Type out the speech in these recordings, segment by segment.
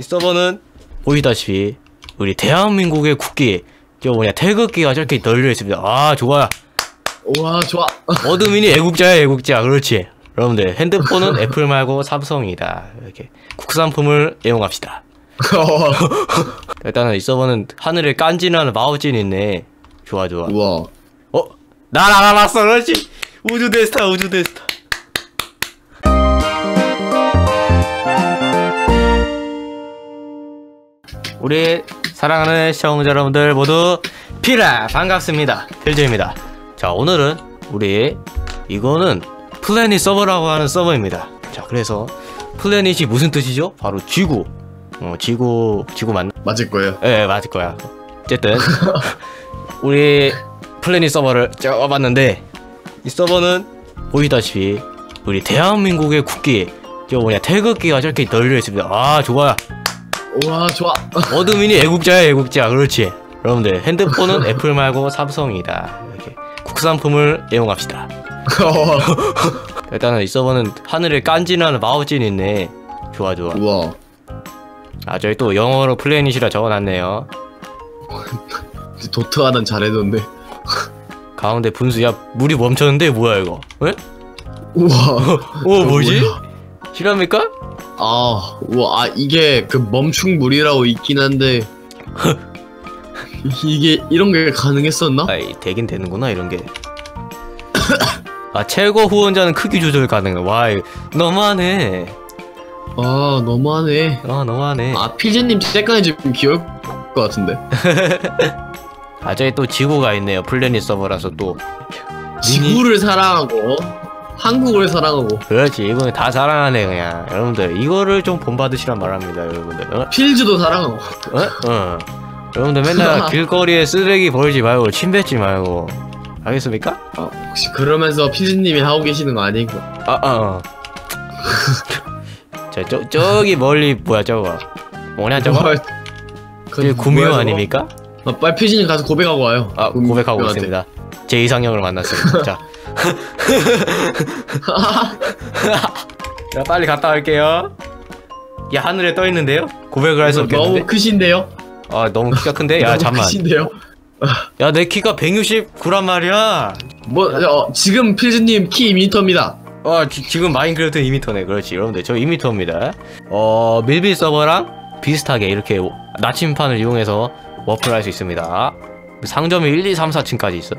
이 서버는 보시다시피 우리 대한민국의 국기 저 뭐냐 태극기가 저렇게 널려 있습니다. 아 좋아. 와 좋아. 어드민이 애국자야 애국자. 그렇지. 여러분들 핸드폰은 애플 말고 삼성이다. 이렇게 국산품을 애용합시다. 일단은 이 서버는 하늘에 깐지나는 마우진이 있네. 좋아 좋아. 우와. 어? 날아갔어 그렇지. 우주 대스타 우주 대스타. 우리 사랑하는 시청자 여러분들 모두 피라 반갑습니다. 필즈입니다. 자 오늘은 우리 이거는 플래닛 서버라고 하는 서버입니다. 자 그래서 플래닛이 무슨 뜻이죠? 바로 지구. 어 지구 지구 맞나? 맞을 거예요. 예 맞을 거야. 어쨌든 우리 플래닛 서버를 쪄봤는데 이 서버는 보시다시피 우리 대한민국의 국기 저 뭐냐 태극기가 저렇게 널려 있습니다. 아 좋아 와 좋아. 어드민이 애국자야 애국자 그렇지 여러분들 핸드폰은 애플 말고 삼성이다 이렇게 국산품을 애용합시다 일단은 이 서버는 하늘에 깐지나는 마우진이 있네 좋아 좋아 우와. 아 저기 또 영어로 플래닛이라 적어놨네요 도트 하나 잘해줬네. 가운데 분수 야 물이 멈췄는데 뭐야 이거 에? 우와. 어 뭐지? 뭐야? 실합니까? 아 우와 아 이게 그 멈춘 물이라고 있긴 한데 이게 이런 게 가능했었나? 아이 되긴 되는구나 이런 게. 아 최고 후원자는 크기 조절 가능. 와 너무하네. 아 너무하네. 아 너무하네. 아 필즈님 쬐깐이 좀 귀여울 것 같은데. 아 저기 또 지구가 있네요. 플래닛 서버라서 또. 지구를 사랑하고 한국을 사랑하고 그렇지 이거 다 사랑하네 그냥. 여러분들 이거를 좀 본받으시란 말합니다 여러분들. 어? 필즈도 사랑하고. 어? 어. 여러분들 맨날 길거리에 쓰레기 버리지 말고 침 뱉지 말고. 알겠습니까? 아, 혹시 그러면서 필즈님이 하고 계시는 거 아니고? 아, 아, 어. 저, 저, 저기 멀리, 뭐야, 저거. 뭐냐, 저거? 아, 저기 그건 구미호 뭐야? 아닙니까? 아, 빨리 필즈님 가서 고백하고 와요. 아, 고백하고. 있습니다. 제 이상형을 만났습니다. 자. 자, 빨리 갔다 올게요. 야, 하늘에 떠 있는데요? 고백을 할수 너무 없겠는데? 크신데요? 아, 너무 키가 큰데? 야, 너무 잠만. 크신데요? 야, 내 키가 169란 말이야. 뭐 어, 지금 필즈님 키 2m입니다. 어, 지, 지금 마인크래프트 2m네. 그렇지. 여러분들, 저 2m입니다. 어, 밀빌 서버랑 비슷하게 이렇게 나침판을 이용해서 워프를 할 수 있습니다. 상점이 1, 2, 3, 4층까지 있어.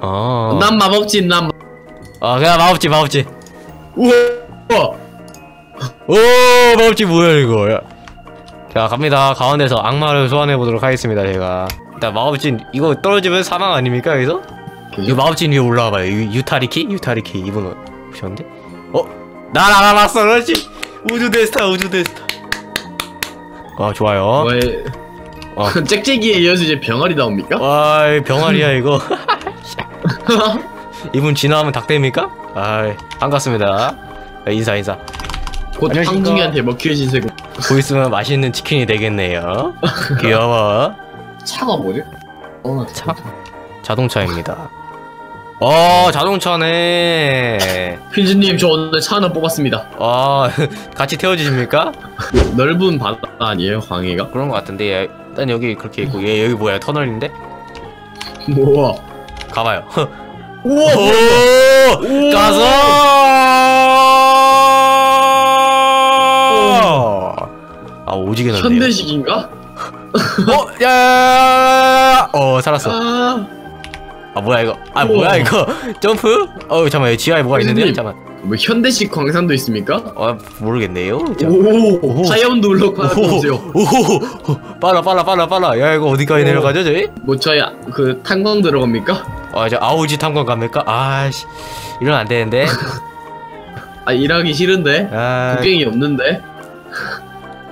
어. 난 마법진 난. 마- 아, 그냥 마법지, 마법지. 우와. 오, 마법지 뭐야, 이거. 야. 자, 갑니다. 가운데서 악마를 소환해 보도록 하겠습니다, 제가. 일단 마법진, 이거 떨어지면 사망 아닙니까, 여기서? 이 마법진 위에 올라와 봐요. 유, 유타리키? 유타리키. 이분은 보셨는데? 어? 날아갔어, 그렇지? 우주 대스타, 우주 대스타. 아, 좋아요. 왜? 어. 짹짹이에 이어서 이제 병아리 나옵니까? 와, 이 병아리야, 이거. 이분 지나가면 닭됩니까? 아, 반갑습니다. 야, 인사, 인사. 곧. 황둥이한테 먹힐 신세고. 곧 있으면 맛있는 치킨이 되겠네요. 귀여워. 차가 뭐지? 어, 차? 자동차입니다. 어, 자동차네. 필즈님 저 오늘 차 하나 뽑았습니다. 아, 같이 태워주십니까? 넓은 바다 아니에요, 광해가? 그런 것 같은데, 얘, 일단 여기 그렇게 있고, 얘 여기 뭐야, 터널인데? 우와. 가봐요. 우와. 오! 가서! 아, 오지게 넓네요. 현대식인가? 어, 야, 야, 야, 야. 어, 살았어. 아, 아, 뭐야, 이거. 아, 우와. 뭐야, 이거. 점프? 어, 잠깐만, 지하에 뭐가 있는데요? 잠깐만. 뭐 현대식 광산도 있습니까? 어, 모르겠네요. 자. 오, 오. 다이아몬드 블록 하나 보세요. 오, 빨라, 빨라, 빨라, 빨라. 야, 이거 어디까지 오. 내려가죠, 저희? 뭐 저희 아- 그 탄광 들어갑니까? 아, 저 아우지 탐관 갑니까? 아씨, 이러면 안 되는데. 아 일하기 싫은데 아, 국경이 없는데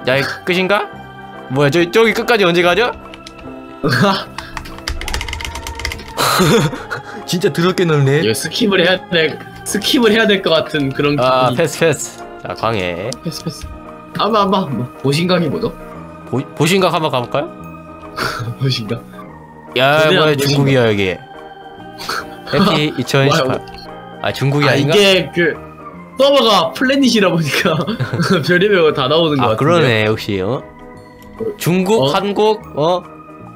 야, 이 끝인가? 뭐야, 저 저기 끝까지 언제 가죠? 진짜 더럽게 넓네. 이거 스킵을 해야 될 스킵을 해야 될 것 같은 그런 아, 기분이 패스, 패스. 자, 광해. 패스 패스 아마 아마 뭐, 보신각이 뭐죠? 보, 보신각 한번 가볼까요? 보신각 야, 뭐야. 중국이야, 여기. 해피 2018. 와요. 아, 중국이 아 아닌가? 이게 그 서버가 플래닛이라 보니까 별의별 거 다 나오는 것 아, 같은데 그러네, 역시, 어? 중국, 어? 한국, 어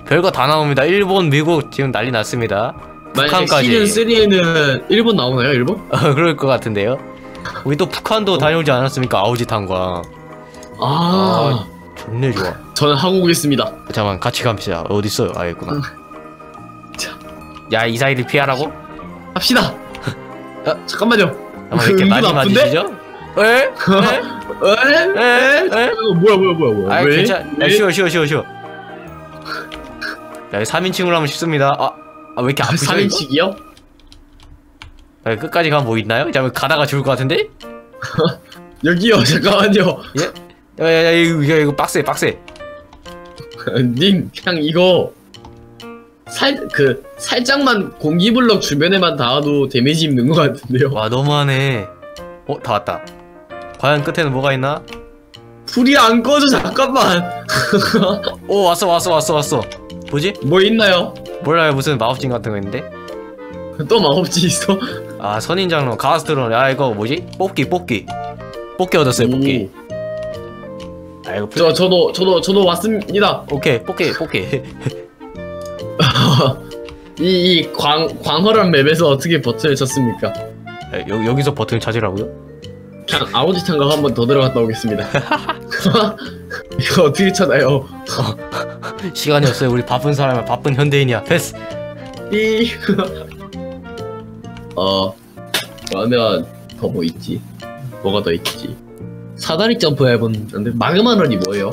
별거 다 나옵니다. 일본, 미국 지금 난리 났습니다. 북한까지. 시즌 3에는 일본 나오나요? 일본? 어, 그럴 것 같은데요. 우리 또 북한도 다녀오지 않았습니까? 아우지탄과. 아, 존내 좋아. 저는 한국 있습니다. 잠깐만 같이 갑시다. 어디 있어요? 아 있구나. 자. 야 이사이를 피하라고? 합시다. 어? 잠깐만요. 잠깐만 이렇게 많이? 맞으시죠? 에? 에? 에? 에? 에? 어, 뭐야 뭐야 뭐야 뭐야? 아 왜? 괜찮. 쉬워 쉬워 쉬워 쉬워. 야 3인칭으로 하면 쉽습니다. 아, 아 왜 이렇게 아프죠? 이거? 3인칭이요? 아, 끝까지 가면 뭐 있나요? 잠깐 가다가 죽을 것 같은데? 여기요. 잠깐만요. 예? 야 야 야 이거 이거, 이거 빡세 빡세. 님 그냥 이거 살 그 살짝만 공기블럭 주변에만 닿아도 데미지 입는 것 같은데요. 와 너무하네. 어 다 왔다. 과연 끝에는 뭐가 있나? 불이 안 꺼져 잠깐만. 오 왔어 왔어 왔어 왔어. 뭐지? 뭐 있나요? 몰라요 무슨 마법진 같은 거 있는데? 또 마법지 있어? 아 선인장로 가스트론 야 이거 뭐지? 뽑기 뽑기 뽑기 얻었어요 뽑기 아 이거 플... 저 저도 저도 저도 왔습니다. 오케이 뽑기 뽑기 이, 이 광, 광활한 맵에서 어떻게 버튼을 쳤습니까? 야, 여, 여기서 버튼 찾으라고요? 그냥 아우지탄가 한번 더 들어갔다 오겠습니다. 이거 어떻게 찾아요? 시간이 없어요 우리 바쁜 사람이야 바쁜 현대인이야 패스 이 어, 그러면 더 뭐 있지? 뭐가 더 있지? 사다리 점프 해봤는데 마그마런이 뭐예요?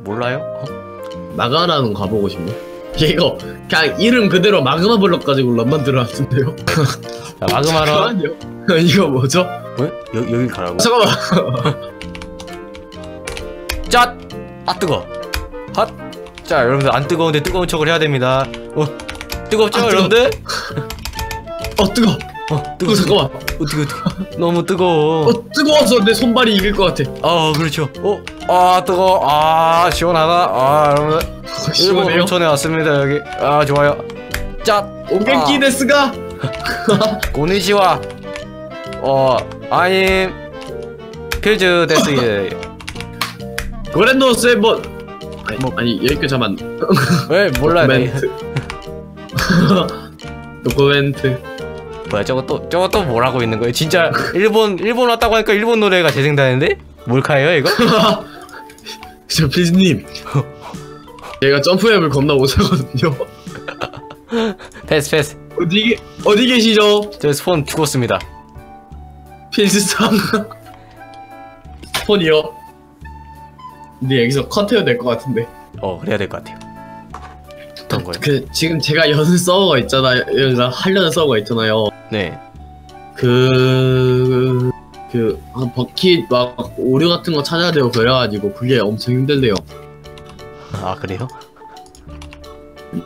몰라요? 어? 마가라는 가보고 싶네. 이거 그냥 이름 그대로 마그마 블럭 가지고 런만 들어왔는데요. 자 마그마런. 이거 뭐죠? 어? 여, 여기 가라고? 잠깐만. 짠! 아 뜨거 핫 자 여러분들 안 뜨거운데 뜨거운 척을 해야 됩니다 어 뜨겁죠 아, 뜨거. 여러분들? 어 뜨거. 어어 뜨거 잠깐만. 어 뜨거 뜨거 너무 뜨거워 어 뜨거워서 내 손발이 이길 것 같아. 아 그렇죠 어아 뜨거 아 시원하다 아 여러분들 일본 시원해요. 온천에 왔습니다 여기 아 좋아요 짠 오겐키 아. 데스가. 고니시와 어 아임 필즈 데스 고렌도 세번. 아니, 뭐. 아니 여기까지 잠만. 왜 몰라요 네. 도코멘트. 도코멘트. 뭐야 저거 또 저거 또 뭐라고 있는 거예요 진짜 일본 일본 왔다고 하니까 일본 노래가 재생되는데 몰카예요 이거 저 피즈님. 제가 점프앱을 겁나 못하거든요. 패스 패스 어디 계- 어디 계시죠? 저 스폰 죽었습니다 필스상. 폰이요. 근데 여기서 컷해도 될 것 같은데. 어 그래야 될 것 같아요 어떤 거예요 그 지금 제가 여는 서버가 있잖아요. 여기서 하려는 서버가 있잖아요. 네 그, 그, 아, 버킷, 막, 오류 같은 거 찾아야 되고, 그래가지고, 그게 엄청 힘들대요. 아 그래요?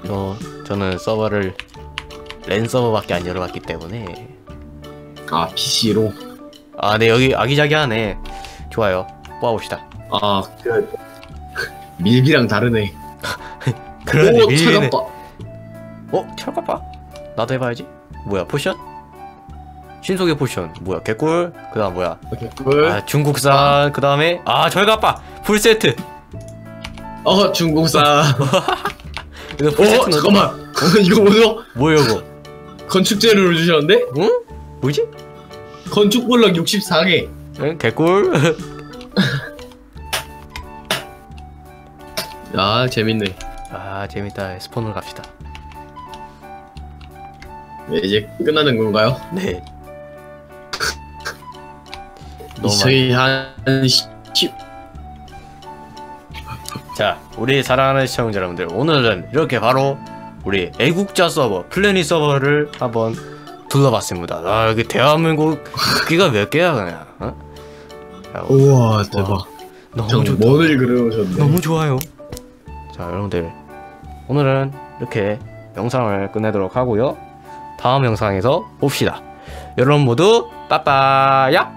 어 저는 서버를 랜 서버밖에 안 열어봤기 때문에 아, PC로. 아네 여기 아기자기하네 좋아요 뽑아봅시다 아, 그, 밀기랑 다르네. 그러네 오, 차갑다. 어? 철갑바? 나도 해봐야지 뭐야 포션? 신속의 포션 뭐야 개꿀 그 다음 뭐야 오케이, 꿀. 아 중국산 그 다음에 아 절갑바 풀세트 어, 중국산. 이거 어, 풀세트 넣어 잠깐만. 어, 이거 뭐죠? 뭐야 이거 건축 재료를 주셨는데? 응? 뭐지? 건축 블럭 64개. 응? 개꿀 아, 재밌네. 아 재밌다 스폰으로 갑시다 네, 이제 끝나는 건가요? 네 너무 많... 저희 한 10, 자 우리 사랑하는 시청자 여러분들 오늘은 이렇게 바로 우리 애국자 서버 플래닛 서버를 한번 둘러봤습니다 아 여기 대한민국 기가 몇 개야 그냥 어? 야, 우와, 대박. 너무 정 좋다 원을 그려오셨네. 너무 좋아요. 자 여러분들. 오늘은 이렇게 영상을 끝내도록 하고요. 다음 영상에서 봅시다. 여러분 모두 빠빠야!